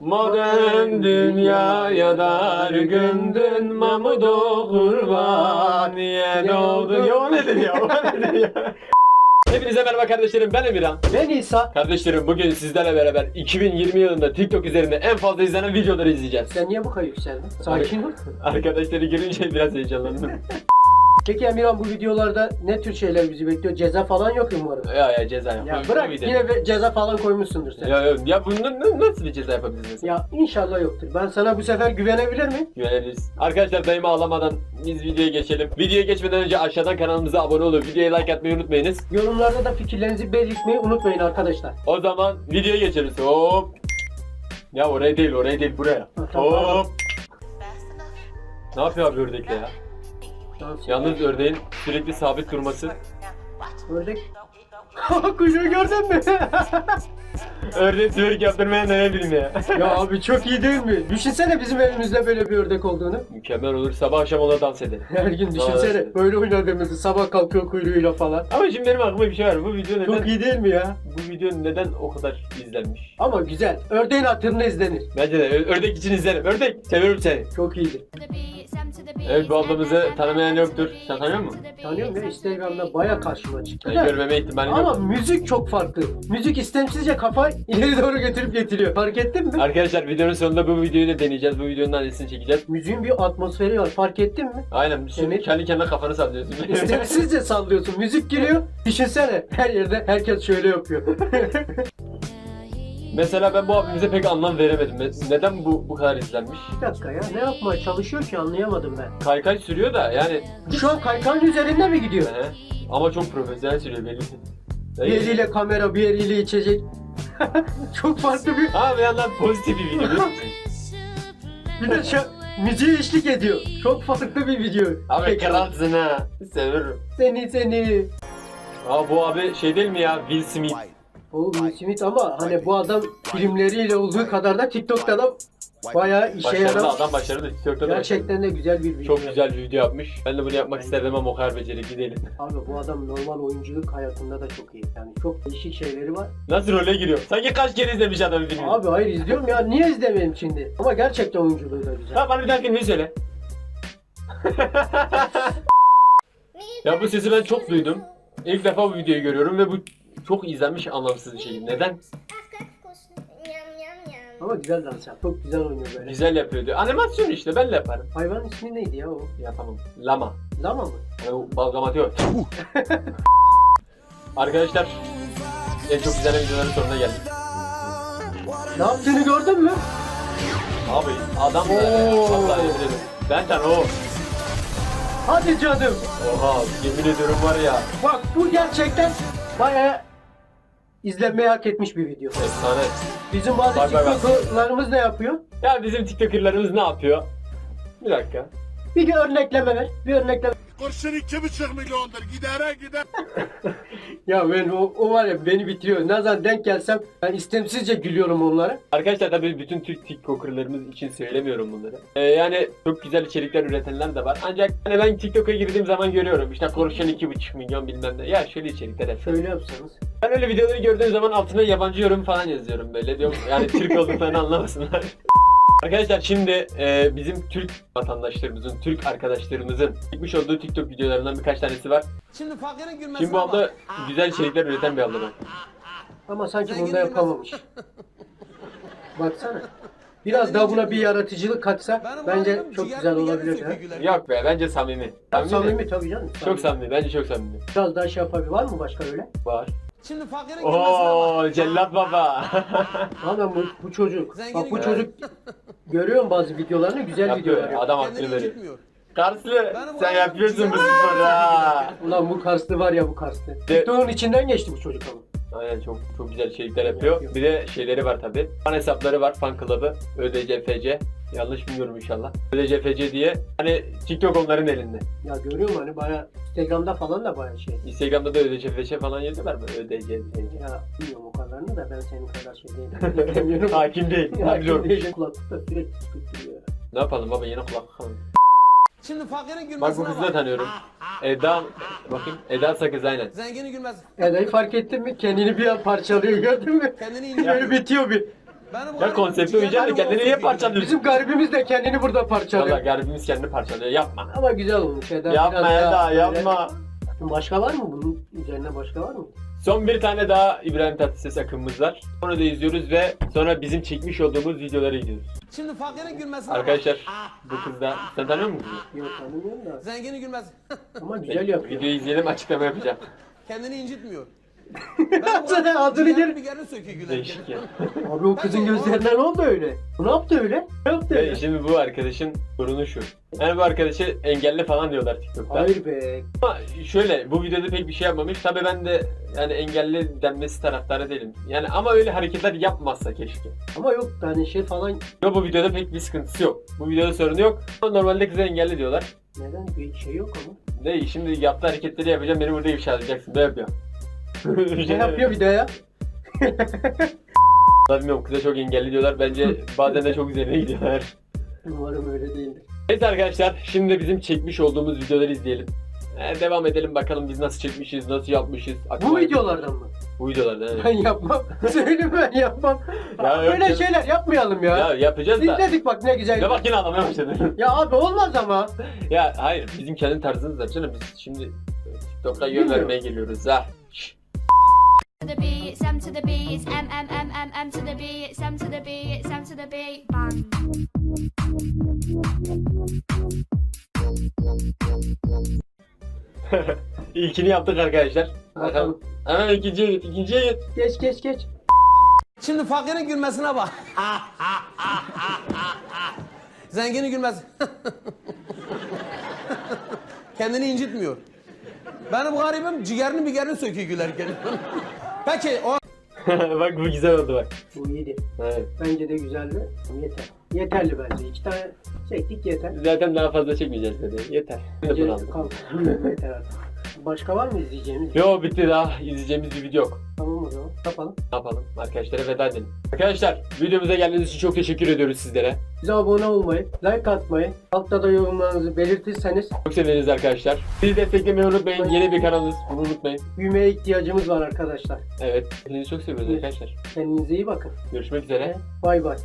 Modern dünyaya dar gündün Mamudo kurban. Niye doğdu? Ya o nedir ya? O nedir ya? Hepinize merhaba kardeşlerim ben Emirhan. Ben İsa. Kardeşlerim bugün sizlerle beraber 2020 yılında TikTok üzerinde en fazla izlenen videoları izleyeceğiz. Sen niye bu kadar yükseldin? Sakin ol. Arkadaşları görünce biraz heyecanlandım Peki Emirhan bu videolarda ne tür şeyler bizi bekliyor? Ceza falan yok umarım. Ya ya ceza yok Ya bırak yine bir ceza falan koymuşsundur sen. Ya. Ya, ya, ya bunun n- nasıl bir ceza yapabiliriz mesela? inşallah yoktur. Ben sana bu sefer güvenebilir miyim? Güveniriz. Arkadaşlar dayımı ağlamadan biz videoya geçelim. Videoya geçmeden önce aşağıdan kanalımıza abone olup videoya like atmayı unutmayınız. Yorumlarda da fikirlerinizi belirtmeyi unutmayın arkadaşlar. O zaman videoya geçeriz. Hop. Ya oraya değil oraya değil buraya. Hop. Ne yapıyor abi ördekle ya? Dans Yalnız ördeğin sürekli sabit durması. Ördek. Kuyruğu gördün mü? Ördeğin twerk yaptırmayan ne bileyim ya. ya abi çok iyi değil mi? Düşünsene bizim evimizde böyle bir ördek olduğunu. Mükemmel olur sabah akşam ona dans edelim. Her gün düşünsene böyle oynadığımızı sabah kalkıyor kuyruğuyla falan. Ama şimdi benim aklıma bir şey var. Bu video neden, Çok iyi değil mi ya? bu video neden o kadar izlenmiş? Ama güzel. Ördeğin hatırına izlenir. Bence de ördek için izlerim. Ördek seviyorum seni. Çok iyidir. Evet bu ablamızı tanımayan yoktur. Sen tanıyor musun? Tanıyorum ya Instagram'da baya karşıma çıktı. Da. görmeme ihtimali Ama yok. müzik çok farklı. Müzik istemsizce kafa ileri doğru götürüp getiriyor. Fark ettin mi? Arkadaşlar videonun sonunda bu videoyu da deneyeceğiz. Bu videonun annesini çekeceğiz. Müziğin bir atmosferi var. Fark ettin mi? Aynen. Şimdi Evet. kendi kendine kafanı sallıyorsun. İstemsizce sallıyorsun. Müzik giriyor. Düşünsene her yerde herkes şöyle yapıyor. Mesela ben bu abimize pek anlam veremedim. Me- Neden bu bu kadar izlenmiş? bir dakika ya ne yapmaya çalışıyor ki anlayamadım ben. Kaykay sürüyor da yani. Şu an kaykağın üzerinde mi gidiyor? He. Ama çok profesyonel sürüyor belli. Bir eliyle kamera, bir eliyle içecek. çok farklı bir... Ha bir yandan pozitif bir video. biliyor musun? Bir de şu müziğe eşlik ediyor. Çok farklı bir video. Abi Çekiyor. kralsın ha. Severim. Seni seni. Aa bu abi şey değil mi ya? Will Smith. O Will Smith ama hani bu adam filmleriyle olduğu kadar da TikTok'ta da bayağı işe Başarılı yarar. adam başarılı. TikTok'ta da başarılı. Gerçekten de güzel bir video. Çok güzel bir video yapmış. Ben de bunu yapmak isterdim ama o kadar becerikli değilim. Abi bu adam normal oyunculuk hayatında da çok iyi. Yani çok değişik şeyleri var. Nasıl role giriyor? Sanki kaç kere izlemiş adam filmi. Abi hayır izliyorum ya niye izlemeyeyim şimdi? Ama gerçekten oyunculuğu da güzel. Ha bana bir daha filmi söyle. ya bu sesi ben çok duydum. İlk defa bu videoyu görüyorum ve bu çok izlenmiş anlamsız bir şey. Neden? Ama güzel dans yap. Çok güzel oynuyor böyle. Güzel yapıyordu. Animasyon işte ben de yaparım. Hayvanın ismi neydi ya o? Yapamam. Lama. Lama mı? Yani o balgamatıyor. Arkadaşlar en çok izlenen videoların sonuna geldik. Ne yaptığını gördün mü? Abi adam da Oo. vallahi yemin ederim. Benden o. Hadi canım. Oha yemin ediyorum var ya. Bak bu gerçekten bayağı izlenmeyi hak etmiş bir video. Efsane. Bizim bazı Bak, bak, bak. TikTok'larımız ne yapıyor? Ya bizim TikToker'larımız ne yapıyor? Bir dakika. Bir örnekleme ver. Bir örnekleme. Kurşun iki buçuk milyondur. Gidere gider. Ya ben o, o var ya beni bitiriyor. Ne zaman denk gelsem ben istemsizce gülüyorum onlara. Arkadaşlar tabii bütün Türk TikToker'larımız için söylemiyorum bunları. Ee, yani çok güzel içerikler üretenler de var. Ancak hani ben TikTok'a girdiğim zaman görüyorum. İşte konuşan 2,5 milyon bilmem ne. Ya şöyle içerikler hep. Şöyle yapsanız. Ben öyle videoları gördüğüm zaman altına yabancı yorum falan yazıyorum böyle. Diyorum yani Türk olduklarını anlamasınlar. Arkadaşlar şimdi e, bizim Türk vatandaşlarımızın, Türk arkadaşlarımızın çekmiş olduğu TikTok videolarından birkaç tanesi var. Şimdi fakirin gülmesine Şimdi bu abla bak. güzel içerikler üreten bir abla. Ama sanki Zengin bunda bilmez. yapamamış. Baksana. Biraz daha buna bir yaratıcılık katsa Benim bence halim çok ciğer güzel mi olabilir ha. sökücüler? Yok be bence samimi. Samimi, Samimi, de. tabii canım. Çok samimi. Bence çok samimi. Biraz daha şey yapabilir. Var mı başka öyle? Var. Şimdi fakirin gülmesine bak. Oo cellat baba. Adam bu, bu çocuk. Zengin Bak bu gibi. çocuk görüyorum bazı videolarını güzel videolar. yapıyor. Adam hakkını veriyor. Karslı sen oğlum yapıyorsun bu sporu ha. Ulan bu Karslı var ya bu Karslı. TikTok'un içinden geçti bu çocuk ama. Aynen çok çok güzel içerikler yapıyor. Bir de şeyleri var tabi. Fan hesapları var. Fan club'ı. ÖDCFC. Yanlış bilmiyorum inşallah. ÖDCFC diye. Hani TikTok onların elinde. Ya görüyorum hani baya Instagram'da falan da baya şey. Instagram'da da ÖDCFC falan yazıyorlar mı? ÖDCFC. Ya bilmiyorum o kadarını da ben senin kadar şey değilim. Bilmiyorum. Hakim değil. Hakim kim değil. Kulaklıkta sürekli ya. Ne yapalım baba yeni kulak bakalım. Şimdi fakirin gülmesine Bak bu kızı da tanıyorum. Eda bakayım. Eda Sakız aynen. Zenginin gülmez. Eda'yı fark ettin mi? Kendini bir an parçalıyor gördün mü? Kendini Böyle incitmiyor. bitiyor bir. Beni bu Ya konsepte uyacaksın kendini niye parçalıyorsun? Bizim garibimiz de kendini burada Valla parçalıyor. garibimiz kendini parçalıyor yapma. Ama güzel olmuş. Eda Yapma biraz Eda daha böyle- yapma. Başka var mı bunun üzerine başka var mı? Son bir tane daha İbrahim Tatlıses akımımız var. Onu da izliyoruz ve sonra bizim çekmiş olduğumuz videoları izliyoruz. Şimdi fakirin gülmesine bak. Arkadaşlar bu kız da sen tanıyor musun? kızı? Yok tanımıyorum da. Zenginin gülmesi. Ama güzel yapıyor. Videoyu izleyelim açıklama yapacağım. Kendini incitmiyor. Sen adını gel. bir yerini söküyor gülerken. Değişik ya. Abi o kızın gözlerine ne oldu öyle? Ne yaptı öyle? Ne yaptı öyle? şimdi bu arkadaşın sorunu şu. Yani bu arkadaşı engelli falan diyorlar TikTok'ta. Hayır be. Ama şöyle bu videoda pek bir şey yapmamış. Tabii ben de yani engelli denmesi taraftarı değilim. Yani ama öyle hareketler yapmazsa keşke. Ama yok hani şey falan Yok bu videoda pek bir sıkıntısı yok. Bu videoda sorunu yok. Ama normalde kıza engelli diyorlar. neden bir şey yok ama. Ne şimdi yaptığı hareketleri yapacağım beni burada ifşa edeceksin. Ne yapıyor? Ne yapıyor bir daha ya? Bilmiyorum kıza çok engelli diyorlar. Bence bazen de çok üzerine gidiyorlar. Umarım öyle değildir. Evet arkadaşlar şimdi bizim çekmiş olduğumuz videoları izleyelim. Ee, devam edelim bakalım biz nasıl çekmişiz, nasıl yapmışız. Bu Aklıma- videolardan mı? Bu videolardan evet. Ben yapmam. Söyleyeyim ben yapmam. Ya yok öyle ya. şeyler yapmayalım ya. Ya yapacağız da. İzledik bak ne güzel. Ya bak yine anlamaya başladın. Ya abi olmaz ama. ya hayır bizim kendi tarzımız var canım biz şimdi TikTok'a yön Bilmiyorum. vermeye geliyoruz ha. Şşş. To the B, it's M to the B, it's M M M M M to the B, it's M to the B, it's M to the B. Bang. İlkini yaptık arkadaşlar. Bakalım. Hemen ikinciye git, ikinciye git. Geç geç geç. Şimdi fakirin gülmesine bak. Zenginin gülmesi. Kendini incitmiyor. Benim garibim ciğerini bir yerini söküyor gülerken. Peki o bak bu güzel oldu bak. Bu iyiydi. Evet. Bence de güzeldi. Yeter. Yeterli bence. İki tane çektik yeter. Zaten daha fazla çekmeyeceğiz dedi. Yeter. Bence kalk. yeter artık. Başka var mı izleyeceğimiz? Yo bitti daha izleyeceğimiz bir video yok. Tamam o zaman. Yapalım. Ne yapalım? Arkadaşlara veda edelim. Arkadaşlar videomuza geldiğiniz için çok teşekkür ediyoruz sizlere. Bize abone olmayı, like atmayı, altta da yorumlarınızı belirtirseniz Çok seviniriz arkadaşlar. Bizi desteklemeyi unutmayın. Yeni bir kanalımız. Bunu unutmayın. büyümeye ihtiyacımız var arkadaşlar. Evet. Hepinizi çok seviyoruz arkadaşlar. Kendinize iyi bakın. Görüşmek üzere. Bay bay.